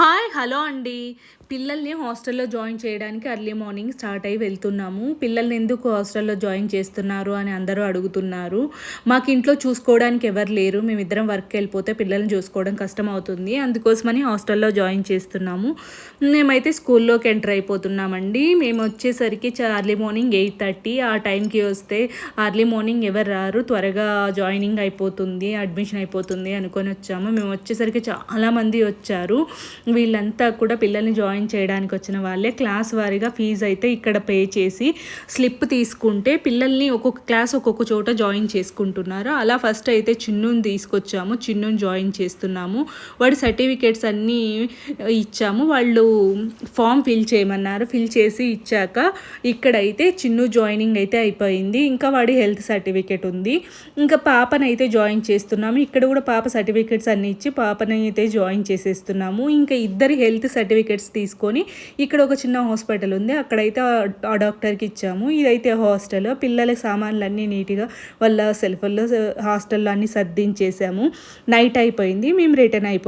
Hi hello అండి. పిల్లల్ని హాస్టల్లో జాయిన్ చేయడానికి అర్లీ మార్నింగ్ స్టార్ట్ అయ్యి వెళ్తున్నాము. పిల్లల్ని ఎందుకు హాస్టల్లో జాయిన్ చేస్తున్నారు అని అందరూ అడుగుతున్నారు. మాకు ఇంట్లో చూసుకోవడానికి ఎవరు లేరు. మేమిద్దరం వర్క్కి వెళ్ళిపోతే పిల్లల్ని చూసుకోవడం కష్టం అవుతుంది. అందుకోసమని హాస్టల్లో జాయిన్ చేస్తున్నాము. మేమైతే స్కూల్లోకి ఎంటర్ అయిపోతున్నామండి. మేము వచ్చేసరికి అర్లీ మార్నింగ్ ఎయిట్ థర్టీ. ఆ టైంకి వస్తే అర్లీ మార్నింగ్ ఎవరు రారు. త్వరగా జాయినింగ్ అయిపోతుంది అడ్మిషన్ అయిపోతుంది అనుకొని వచ్చాము. మేము వచ్చేసరికి చాలామంది వచ్చారు. వీళ్ళంతా కూడా పిల్లల్ని జాయిన్ చేయడానికి వచ్చిన వాళ్ళే. క్లాస్ వారీగా ఫీజు అయితే ఇక్కడ పే చేసి స్లిప్ తీసుకుంటే పిల్లల్ని ఒక్కొక్క క్లాస్ ఒక్కొక్క చోట జాయిన్ చేసుకుంటున్నారు. అలా ఫస్ట్ అయితే చిన్నుని తీసుకొచ్చాము. చిన్నుని జాయిన్ చేస్తున్నాము. వాడి సర్టిఫికేట్స్ అన్నీ ఇచ్చాము. వాళ్ళు ఫామ్ ఫిల్ చేయమన్నారు. ఫిల్ చేసి ఇచ్చాక ఇక్కడైతే చిన్ను జాయినింగ్ అయితే అయిపోయింది. ఇంకా వాడి హెల్త్ సర్టిఫికేట్ ఉంది. ఇంకా పాపనైతే జాయిన్ చేస్తున్నాము. ఇక్కడ కూడా పాప సర్టిఫికేట్స్ అన్నీ ఇచ్చి పాపని అయితే జాయిన్ చేసేస్తున్నాము. ఇంకా ఇద్దరి హెల్త్ సర్టిఫికేట్స్ తీసుకొని ఇక్కడ ఒక చిన్న హాస్పిటల్ ఉంది. అక్కడైతే ఆ డాక్టర్కి ఇచ్చాము. ఇదైతే హాస్టల్. పిల్లల సామాన్లు అన్నీ నీట్గా వాళ్ళ సెల్ఫల్లో హాస్టల్లో అన్నీ సర్దించేసాము. నైట్ అయిపోయింది. మేము రిటర్న్ అయిపోయి